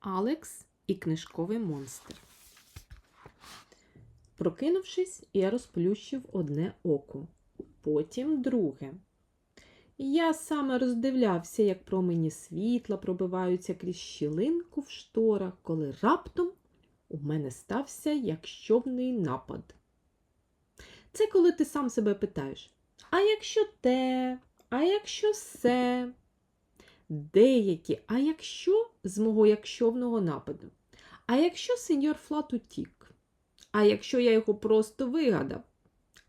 Алекс і книжковий монстр. Прокинувшись, я розплющив одне око, потім друге. Я саме роздивлявся, як промені світла пробиваються крізь щілинку в шторах, коли раптом у мене стався якщовний напад. Це коли ти сам себе питаєш: а якщо те, а якщо се? Деякі, а якщо з мого якщовного нападу? А якщо сеньор Флат утік? А якщо я його просто вигадав?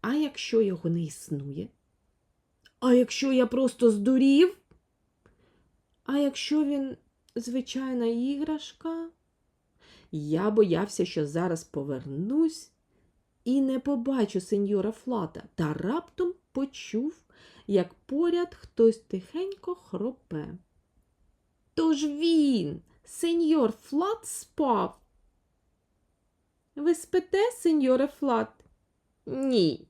А якщо його не існує? А якщо я просто здурів? А якщо він звичайна іграшка? Я боявся, що зараз повернусь і не побачу сеньора Флата, та раптом почув, як поряд хтось тихенько хропе. Тож він, сеньор Флат, спав. Ви спите, сеньоре Флат? Ні,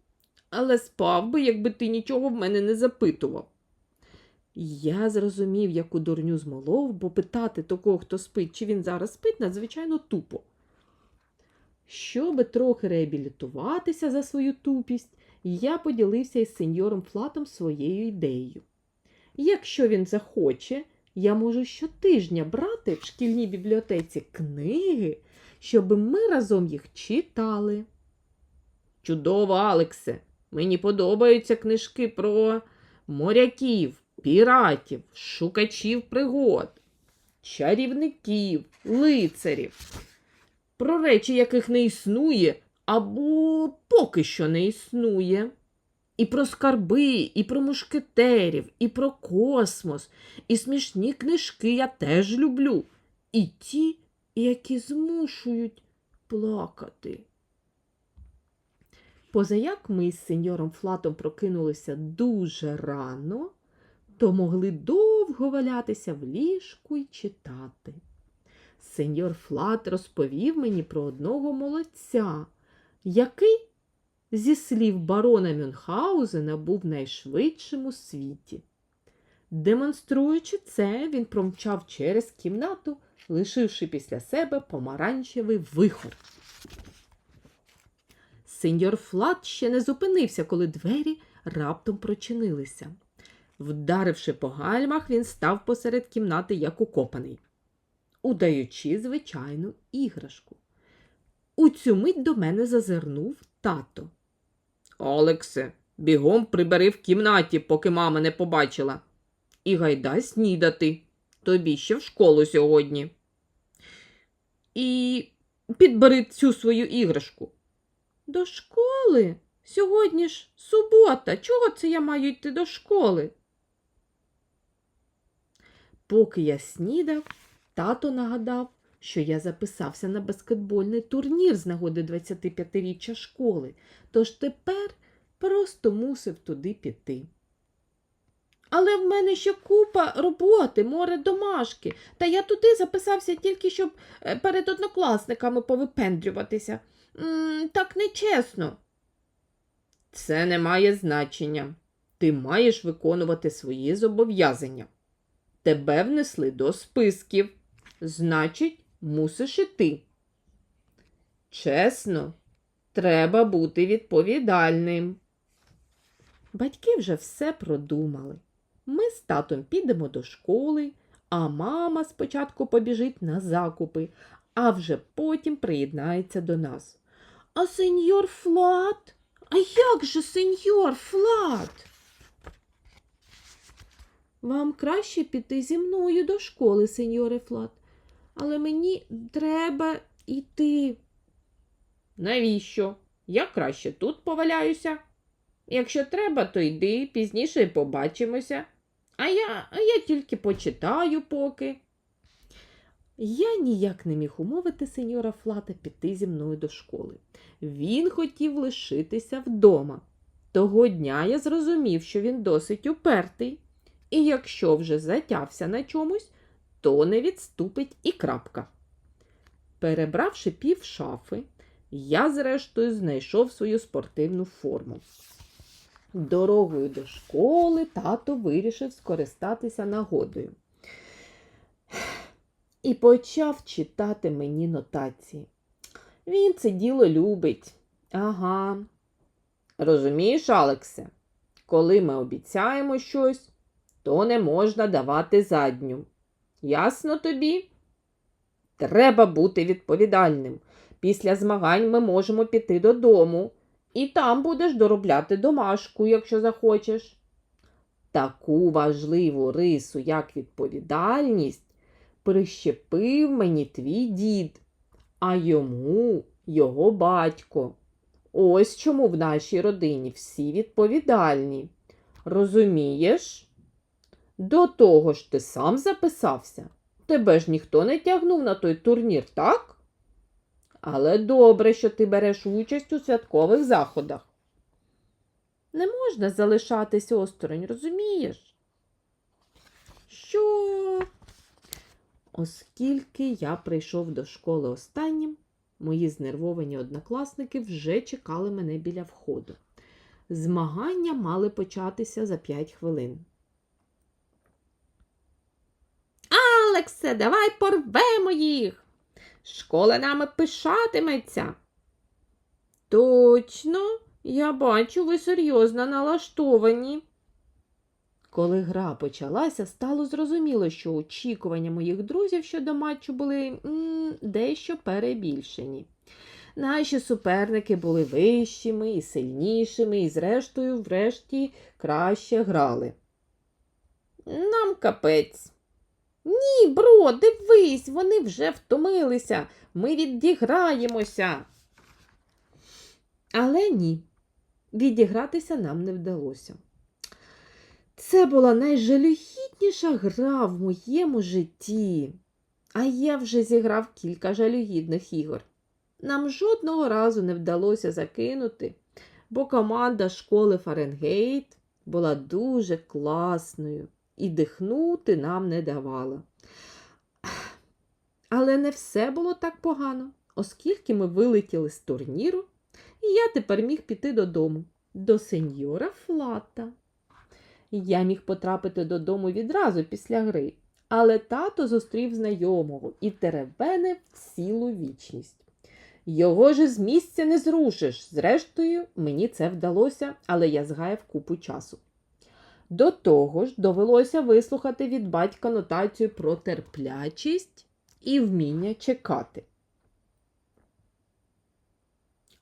але спав би, якби ти нічого в мене не запитував. Я зрозумів, яку дурню змолов, бо питати того, хто спить, чи він зараз спить, надзвичайно тупо. Щоби трохи реабілітуватися за свою тупість, я поділився із сеньором Флатом своєю ідеєю. Якщо він захоче, я можу щотижня брати в шкільній бібліотеці книги, щоб ми разом їх читали. Чудово, Алексе! Мені подобаються книжки про моряків, піратів, шукачів пригод, чарівників, лицарів, про речі, яких не існує, або поки що не існує. І про скарби, і про мушкетерів, і про космос, і смішні книжки я теж люблю. І ті, які змушують плакати. Позаяк ми з сеньором Флатом прокинулися дуже рано, то могли довго валятися в ліжку й читати. Сеньор Флат розповів мені про одного молодця, який, зі слів барона Мюнхгаузена, був найшвидшим у світі. Демонструючи це, він промчав через кімнату, лишивши після себе помаранчевий вихор. Сеньор Флат ще не зупинився, коли двері раптом прочинилися. Вдаривши по гальмах, він став посеред кімнати, як укопаний, удаючи звичайну іграшку. У цю мить до мене зазирнув тато. Олексе, бігом прибери в кімнаті, поки мама не побачила. І гайда снідати. Тобі ще в школу сьогодні. І підбери цю свою іграшку. До школи? Сьогодні ж субота. Чого це я маю йти до школи? Поки я снідав, тато нагадав, що я записався на баскетбольний турнір з нагоди 25-річчя школи, тож тепер просто мусив туди піти. Але в мене ще купа роботи, море домашки, та я туди записався тільки, щоб е, перед однокласниками повипендрюватися. М, Так нечесно. Це не має значення. Ти маєш виконувати свої зобов'язання. Тебе внесли до списків. Значить, мусиш іти. Чесно, треба бути відповідальним. Батьки вже все продумали. Ми з татом підемо до школи, а мама спочатку побіжить на закупи, а вже потім приєднається до нас. А сеньор Флат? А як же сеньор Флат? Вам краще піти зі мною до школи, сеньоре Флат, але мені треба йти. Навіщо? Я краще тут поваляюся. Якщо треба, то йди, пізніше побачимося. А я, а я тільки почитаю поки. Я ніяк не міг умовити сеньора Флата піти зі мною до школи. Він хотів лишитися вдома. Того дня я зрозумів, що він досить упертий, і якщо вже затявся на чомусь, то не відступить і крапка. Перебравши пів шафи, я, зрештою, знайшов свою спортивну форму. Дорогою до школи тато вирішив скористатися нагодою. і почав читати мені нотації. Він це діло любить. Ага. Розумієш, Алексе, коли ми обіцяємо щось, то не можна давати задню. Ясно тобі? Треба бути відповідальним. Після змагань ми можемо піти додому, і там будеш доробляти домашку, якщо захочеш. Таку важливу рису, як відповідальність, прищепив мені твій дід, а йому його батько. Ось чому в нашій родині всі відповідальні. Розумієш? До того ж ти сам записався. Тебе ж ніхто не тягнув на той турнір, так? Але добре, що ти береш участь у святкових заходах. Не можна залишатись осторонь, розумієш? Що? Оскільки я прийшов до школи останнім, мої знервовані однокласники вже чекали мене біля входу. Змагання мали початися за 5 хвилин. Алексе, давай порвемо їх. Школа нами пишатиметься. Точно, я бачу, ви серйозно налаштовані. Коли гра почалася, стало зрозуміло, що очікування моїх друзів щодо матчу були м, дещо перебільшені. Наші суперники були вищими і сильнішими, і, зрештою, врешті, краще грали. Нам капець. Ні, бро, дивись, вони вже втомилися. Ми відіграємося. Але ні, відігратися нам не вдалося. Це була найжалюгідніша гра в моєму житті. А я вже зіграв кілька жалюгідних ігор. Нам жодного разу не вдалося закинути, бо команда школи Фаренгейт була дуже класною і дихнути нам не давала. Але не все було так погано, оскільки ми вилетіли з турніру, і я тепер міг піти додому, до сеньора Флата. Я міг потрапити додому відразу після гри, але тато зустрів знайомого і теревенив цілу вічність. Його ж з місця не зрушиш. Зрештою, мені це вдалося, але я згаяв купу часу. До того ж, довелося вислухати від батька нотацію про терплячість і вміння чекати.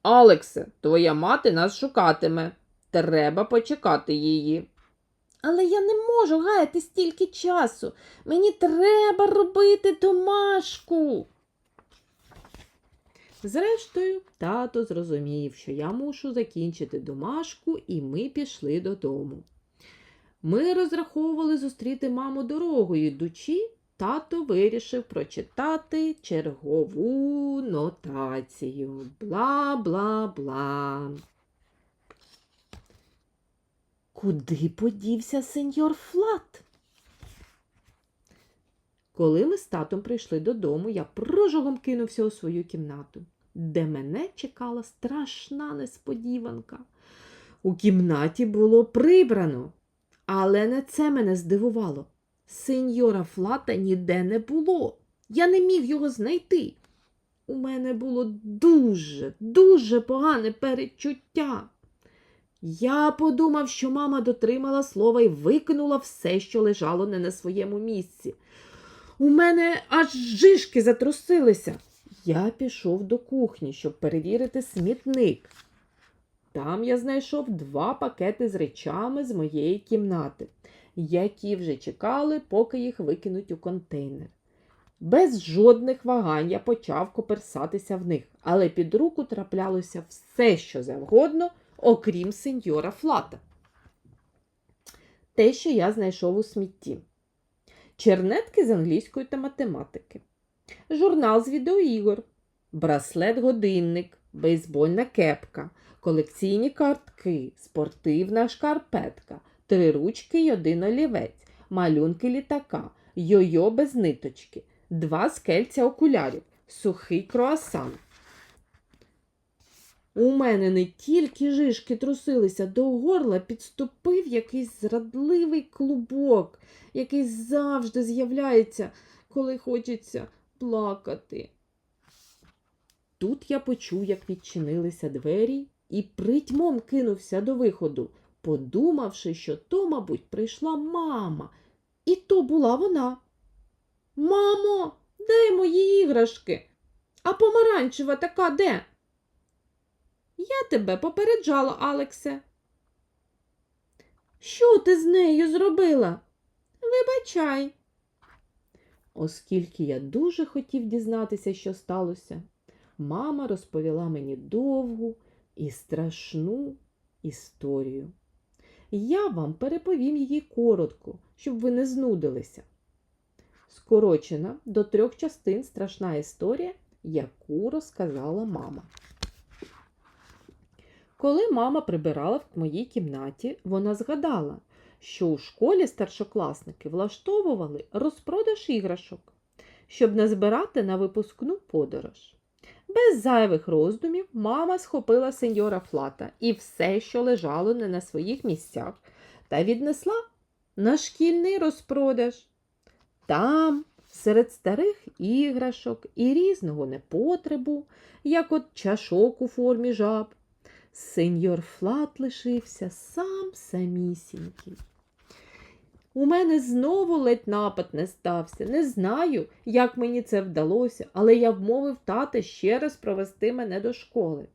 Алексе, твоя мати нас шукатиме. Треба почекати її. Але я не можу гаяти стільки часу. Мені треба робити домашку. Зрештою, тато зрозумів, що я мушу закінчити домашку, і ми пішли додому. Ми розраховували зустріти маму дорогою, йдучи, тато вирішив прочитати чергову нотацію. Бла бла бла. Куди подівся сеньор Флат? Коли ми з татом прийшли додому, я прожогом кинувся у свою кімнату, де мене чекала страшна несподіванка. У кімнаті було прибрано, але не це мене здивувало. Сеньора Флата ніде не було. Я не міг його знайти. У мене було дуже, дуже погане передчуття. Я подумав, що мама дотримала слова і викинула все, що лежало не на своєму місці. У мене аж жишки затрусилися. Я пішов до кухні, щоб перевірити смітник. Там я знайшов два пакети з речами з моєї кімнати, які вже чекали, поки їх викинуть у контейнер. Без жодних вагань я почав коперсатися в них, але під руку траплялося все, що завгодно, окрім сеньора Флата. Те, що я знайшов у смітті. Чернетки з англійської та математики, журнал з відеоігор, браслет-годинник, бейсбольна кепка, колекційні картки, спортивна шкарпетка, три ручки й один олівець, малюнки літака, йо-йо без ниточки, два скельця окулярів, сухий круасан. У мене не тільки жишки трусилися, до горла підступив якийсь зрадливий клубок, який завжди з'являється, коли хочеться плакати. Тут я почув, як відчинилися двері, і притьмом кинувся до виходу, подумавши, що то, мабуть, прийшла мама. І то була вона. Мамо, де мої іграшки? А помаранчева така де? Я тебе попереджала, Алексе. Що ти з нею зробила? Вибачай. Оскільки я дуже хотів дізнатися, що сталося, мама розповіла мені довгу і страшну історію. Я вам переповім її коротко, щоб ви не знудилися. Скорочена до трьох частин страшна історія, яку розказала мама. Коли мама прибирала в моїй кімнаті, вона згадала, що у школі старшокласники влаштовували розпродаж іграшок, щоб назбирати на випускну подорож. Без зайвих роздумів мама схопила сеньора Флата і все, що лежало не на своїх місцях, та віднесла на шкільний розпродаж. Там, серед старих іграшок і різного непотребу, як от чашок у формі жаб, сеньор Флат лишився сам самісінький. У мене знову ледь напад не стався. Не знаю, як мені це вдалося, але я вмовив тата ще раз провести мене до школи.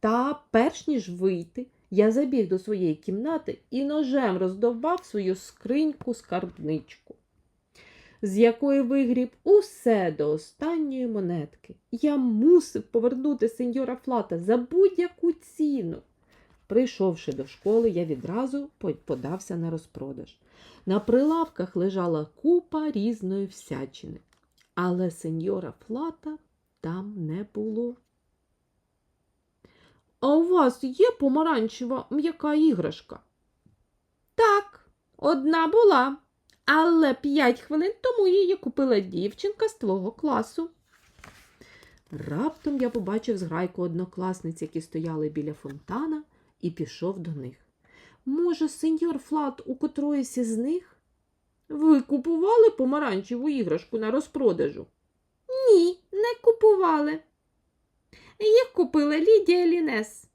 Та, перш ніж вийти, я забіг до своєї кімнати і ножем роздовбав свою скриньку скарбничку, з якої вигріб усе до останньої монетки. Я мусив повернути сеньора Флата за будь-яку ціну. Прийшовши до школи, я відразу подався на розпродаж. На прилавках лежала купа різної всячини, але сеньора Флата там не було. А у вас є помаранчева м'яка іграшка? Так, одна була, але п'ять хвилин тому її купила дівчинка з твого класу. Раптом я побачив зграйку однокласниць, які стояли біля фонтана, і пішов до них. Може, сеньор Флат у котроїсь із них? Ви купували помаранчеву іграшку на розпродажу? Ні, не купували. Їх купила Лідія Лінес.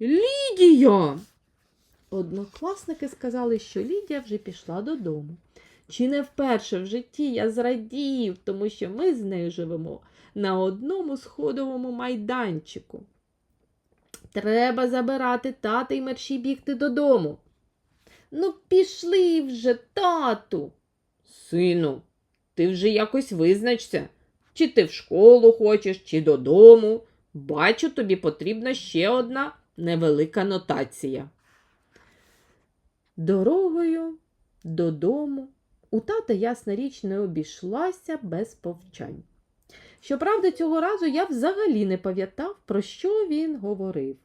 Лідія. Однокласники сказали, що Лідія вже пішла додому. Чи не вперше в житті я зрадів, тому що ми з нею живемо на одному сходовому майданчику. Треба забирати тата і мерші бігти додому. Ну, пішли вже, тату. Сину, ти вже якось визначся, чи ти в школу хочеш, чи додому. Бачу, тобі потрібна ще одна невелика нотація. Дорогою додому у тата ясна річ не обійшлася без повчань. Щоправда, цього разу я взагалі не пам'ятав, про що він говорив.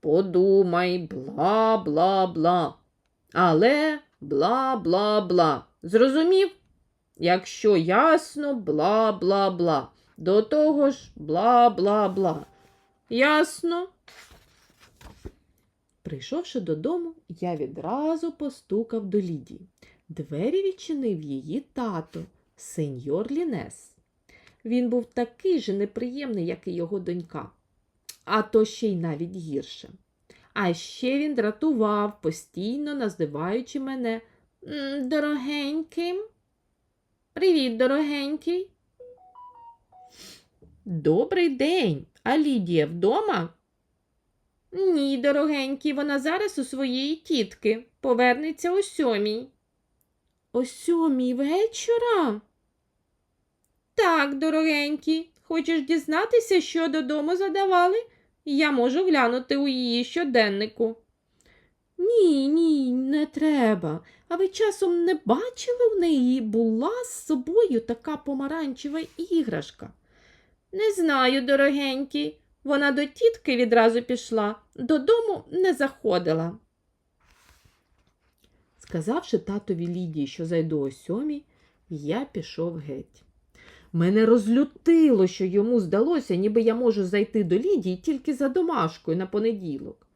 Подумай, бла бла бла. Але бла бла бла. Зрозумів? Якщо ясно, бла бла бла. До того ж бла бла бла. Ясно? Прийшовши додому, я відразу постукав до Лідії. Двері відчинив її тато, сеньор Лінес. Він був такий же неприємний, як і його донька, а то ще й навіть гірше. А ще він дратував, постійно називаючи мене дорогеньким. Привіт, дорогенький. Добрий день. А Лідія вдома? Ні, дорогенький, вона зараз у своєї тітки. Повернеться о сьомій. О сьомій вечора? Так, дорогенький, хочеш дізнатися, що додому задавали? Я можу глянути у її щоденнику. Ні, ні, не треба. А ви часом не бачили в неї була з собою така помаранчева іграшка? Не знаю, дорогенький. Вона до тітки відразу пішла, додому не заходила. Сказавши татові Лідії, що зайду о сьомій, я пішов геть. Мене розлютило, що йому здалося, ніби я можу зайти до Лідії тільки за домашкою на понеділок.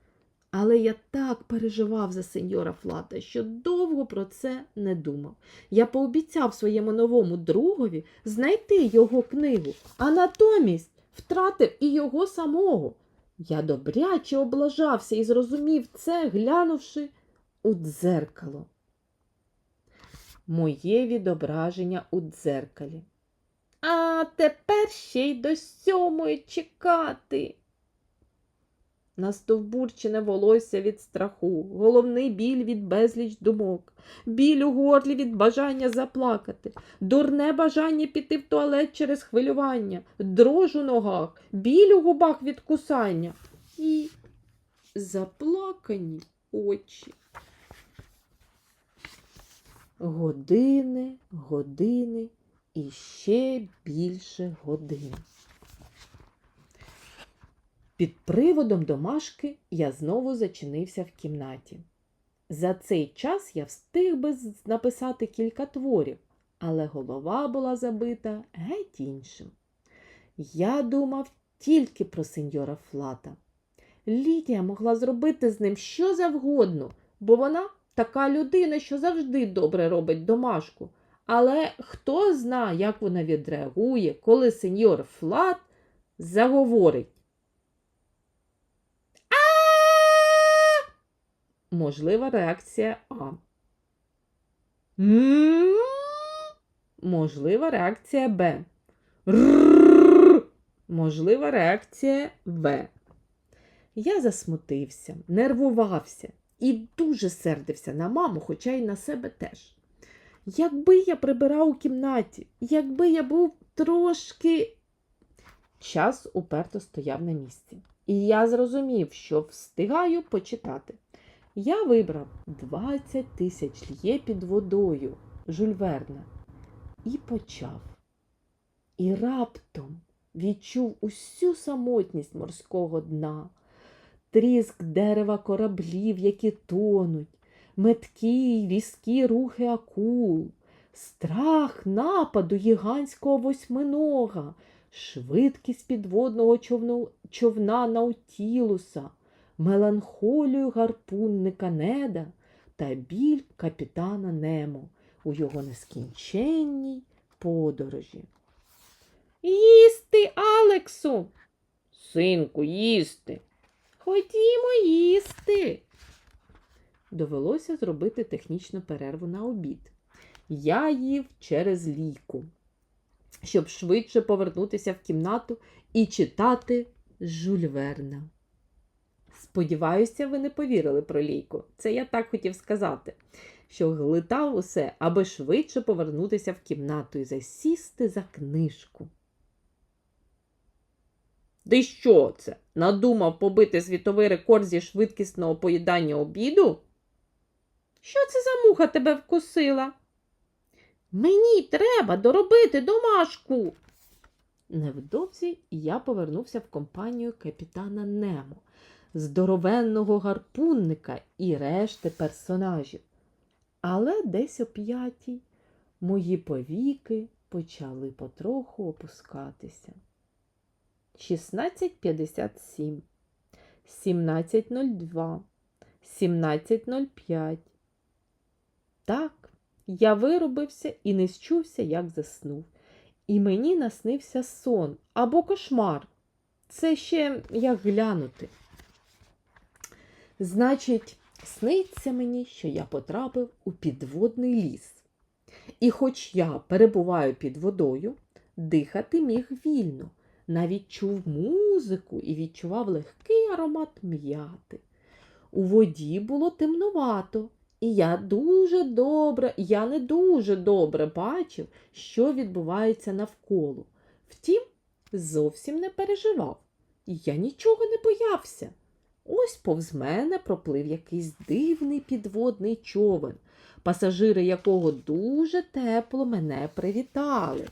Але я так переживав за сеньора Флата, що довго про це не думав. Я пообіцяв своєму новому другові знайти його книгу, а натомість втратив і його самого. Я добряче облажався і зрозумів це, глянувши у дзеркало. Моє відображення у дзеркалі. А тепер ще й до сьомої чекати. Настовбурчене волосся від страху, головний біль від безліч думок, біль у горлі від бажання заплакати, дурне бажання піти в туалет через хвилювання, дрож у ногах, біль у губах від кусання і заплакані очі. Години, години і ще більше годин. Під приводом домашки я знову зачинився в кімнаті. За цей час я встиг би написати кілька творів, але голова була забита геть іншим. Я думав тільки про сеньора Флата. Лідія могла зробити з ним що завгодно, бо вона така людина, що завжди добре робить домашку. Але хто знає, як вона відреагує, коли сеньор Флат заговорить. А. Можлива реакція А. М. Можлива реакція Б. Можлива реакція В. Я засмутився, нервувався і дуже сердився на маму, хоча й на себе теж. Якби я прибирав у кімнаті, якби я був трошки. Час уперто стояв на місці, і я зрозумів, що встигаю почитати. Я вибрав 20 тисяч лє під водою Жюль і почав. І раптом відчув усю самотність морського дна, тріск дерева кораблів, які тонуть, меткі й різкі рухи акул, страх нападу гігантського восьминога, швидкість підводного човну, човна Наутілуса, меланхолію гарпунника Неда та біль капітана Немо у його нескінченній подорожі. Їсти, Алексу. Синку, їсти. Ходімо їсти. Довелося зробити технічну перерву на обід. Я їв через ліку, щоб швидше повернутися в кімнату і читати Жюль Верна. Сподіваюся, ви не повірили про лійку. Це я так хотів сказати, що глитав усе, аби швидше повернутися в кімнату і засісти за книжку. Ти що це? Надумав побити світовий рекорд зі швидкісного поїдання обіду? Що це за муха тебе вкусила? Мені треба доробити домашку. Невдовзі я повернувся в компанію капітана Немо, здоровенного гарпунника і решти персонажів. Але десь о п'ятій мої повіки почали потроху опускатися. 16.57, 17.02, 17.05. Так, я виробився і не счувся, як заснув. І мені наснився сон або кошмар. Це ще як глянути. Значить, сниться мені, що я потрапив у підводний ліс. І хоч я перебуваю під водою, дихати міг вільно, навіть чув музику і відчував легкий аромат м'яти. У воді було темнувато, і я дуже добре, я не дуже добре бачив, що відбувається навколо. Втім, зовсім не переживав. і Я нічого не боявся. Ось повз мене проплив якийсь дивний підводний човен, пасажири якого дуже тепло мене привітали.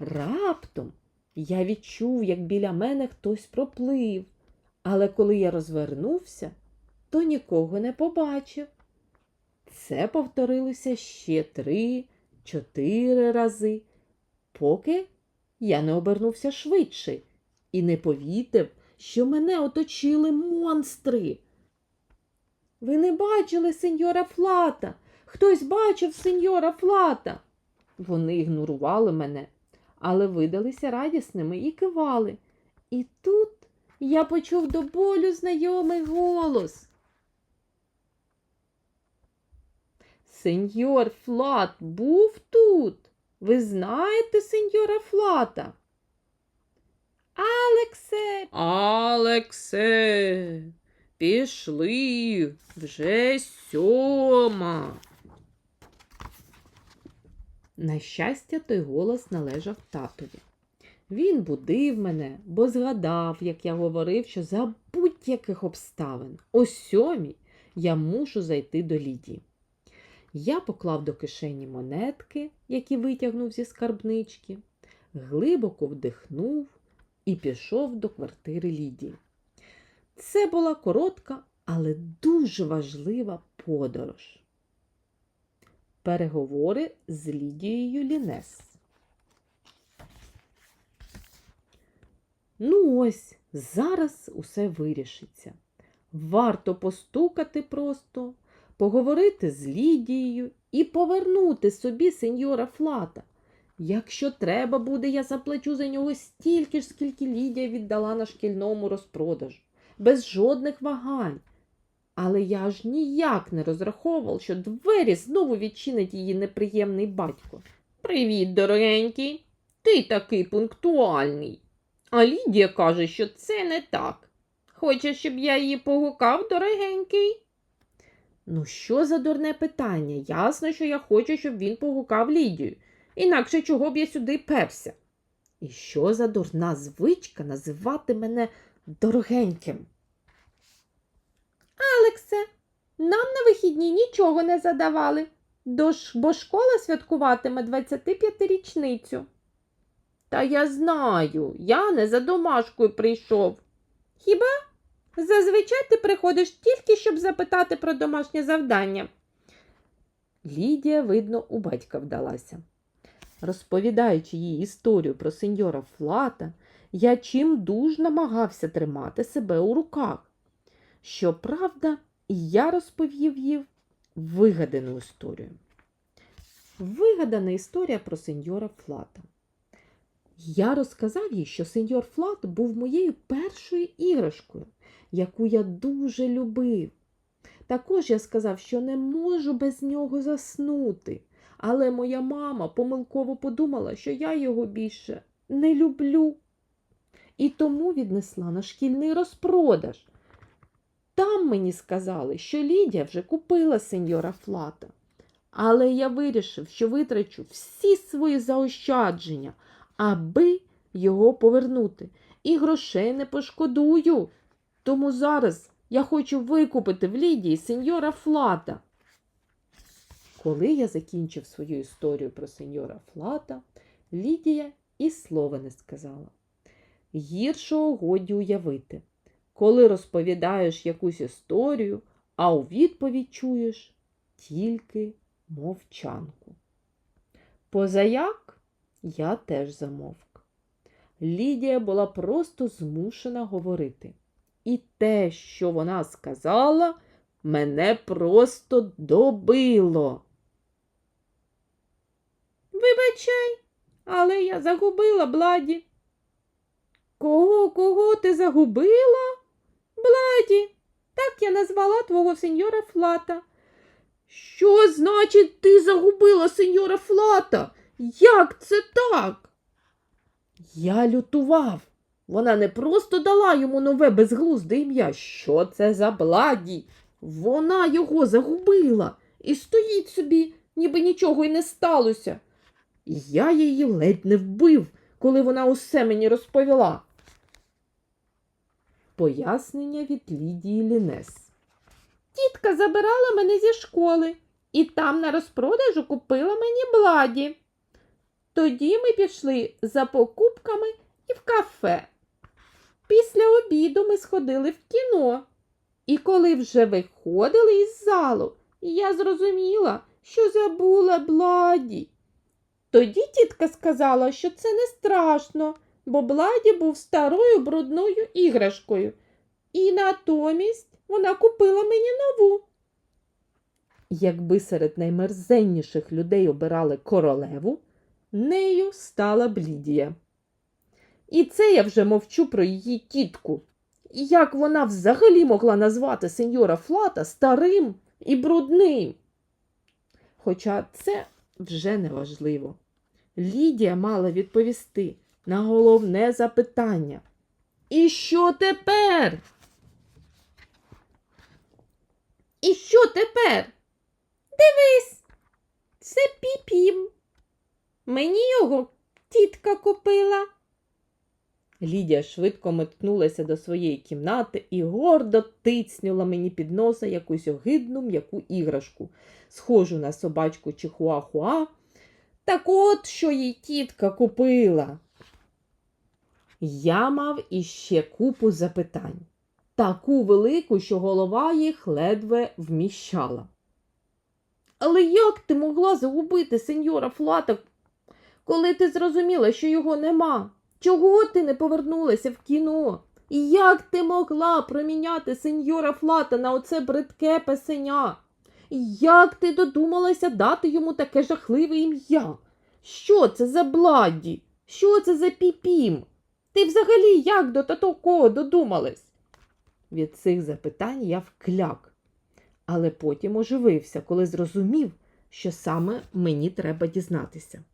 Раптом я відчув, як біля мене хтось проплив, але коли я розвернувся, то нікого не побачив. Це повторилося ще три, чотири рази, поки я не обернувся швидше і не повітив, що мене оточили монстри. Ви не бачили сеньора Флата? Хтось бачив сеньора Флата. Вони ігнорували мене, але видалися радісними і кивали. І тут я почув до болю знайомий голос. Сеньор Флат був тут. Ви знаєте сеньора Флата? Алексе. Алексе, пішли вже сьома. На щастя, той голос належав татові. Він будив мене, бо згадав, як я говорив, що за будь-яких обставин о сьомій я мушу зайти до Лідії. Я поклав до кишені монетки, які витягнув зі скарбнички, глибоко вдихнув і пішов до квартири Лідії. Це була коротка, але дуже важлива подорож. Переговори з Лідією Лінес. Ну ось, зараз усе вирішиться. Варто постукати просто, поговорити з Лідією і повернути собі сеньора Флата. Якщо треба буде, я заплачу за нього стільки ж, скільки Лідія віддала на шкільному розпродажу, без жодних вагань. Але я ж ніяк не розраховував, що двері знову відчинить її неприємний батько. Привіт, дорогенький. Ти такий пунктуальний. А Лідія каже, що це не так. Хочеш, щоб я її погукав, дорогенький? Ну, що за дурне питання? Ясно, що я хочу, щоб він погукав Лідію. Інакше чого б я сюди перся? І що за дурна звичка називати мене дорогеньким? Алексе, нам на вихідні нічого не задавали, бо школа святкуватиме 25-річницю. Та я знаю, я не за домашкою прийшов. Хіба? Зазвичай ти приходиш тільки, щоб запитати про домашнє завдання. Лідія, видно, у батька вдалася. Розповідаючи їй історію про сеньора Флата, я чим дуж намагався тримати себе у руках. Щоправда, я розповів їй вигадану історію. Вигадана історія про сеньора Флата. Я розказав їй, що сеньор Флат був моєю першою іграшкою, яку я дуже любив. Також я сказав, що не можу без нього заснути, але моя мама помилково подумала, що я його більше не люблю. І тому віднесла на шкільний розпродаж. Там мені сказали, що Лідія вже купила сеньора Флата. Але я вирішив, що витрачу всі свої заощадження, аби його повернути. І грошей не пошкодую. Тому зараз я хочу викупити в Лідії сеньора Флата. Коли я закінчив свою історію про сеньора Флата, Лідія і слова не сказала. Гіршого годі уявити, коли розповідаєш якусь історію, а у відповідь чуєш тільки мовчанку. Позаяк я теж замовк. Лідія була просто змушена говорити. І те, що вона сказала, мене просто добило. Вибачай, але я загубила бладі. Кого, кого ти загубила? Бладі, так я назвала твого сеньора Флата. Що значить ти загубила сеньора Флата? Як це так? Я лютував. Вона не просто дала йому нове безглузде ім'я. Що це за бладі? Вона його загубила і стоїть собі, ніби нічого й не сталося. Я її ледь не вбив, коли вона усе мені розповіла. Пояснення від Лідії Лінес. Тітка забирала мене зі школи і там на розпродажу купила мені бладі. Тоді ми пішли за покупками і в кафе. Після обіду ми сходили в кіно. І коли вже виходили із залу, я зрозуміла, що забула бладі. Тоді тітка сказала, що це не страшно, бо бладі був старою брудною іграшкою. І натомість вона купила мені нову Якби серед наймерзенніших людей обирали королеву, нею стала б Лідія. І це я вже мовчу про її тітку. Як вона взагалі могла назвати сеньора Флата старим і брудним? Хоча це вже не важливо. Лідія мала відповісти на головне запитання. І що тепер? І що тепер? Дивись, це піпім. Мені його тітка купила. Лідія швидко метнулася до своєї кімнати і гордо тицнула мені під носа якусь огидну м'яку іграшку, схожу на собачку чихуахуа. Так от, що їй тітка купила. Я мав іще купу запитань, таку велику, що голова їх ледве вміщала. Але як ти могла загубити сеньора Флата, коли ти зрозуміла, що його нема? Чого ти не повернулася в кіно? І як ти могла проміняти сеньора Флата на оце бридке песеня? Як ти додумалася дати йому таке жахливе ім'я? Що це за бладді? Що це за піпім? Ти взагалі як до такого додумалась? Від цих запитань я вкляк, але потім оживився, коли зрозумів, що саме мені треба дізнатися.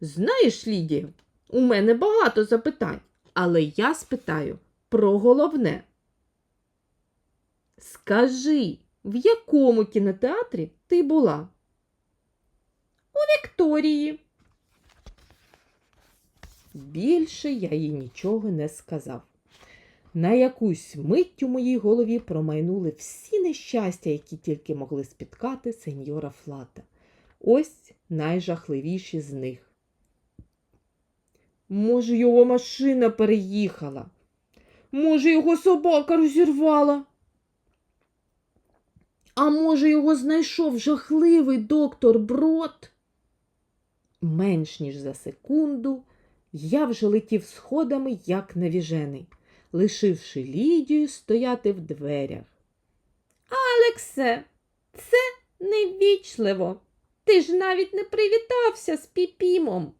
Знаєш, Лідія, у мене багато запитань, але я спитаю про головне. Скажи, в якому кінотеатрі ти була? У Вікторії. Більше я їй нічого не сказав. На якусь мить у моїй голові промайнули всі нещастя, які тільки могли спіткати сеньора Флата. Ось найжахливіші з них. Може, його машина переїхала? Може, його собака розірвала? А може, його знайшов жахливий доктор Брод? Менш ніж за секунду я вже летів сходами, як навіжений, лишивши Лідію стояти в дверях. Алексе, це невічливо. Ти ж навіть не привітався з піпімом.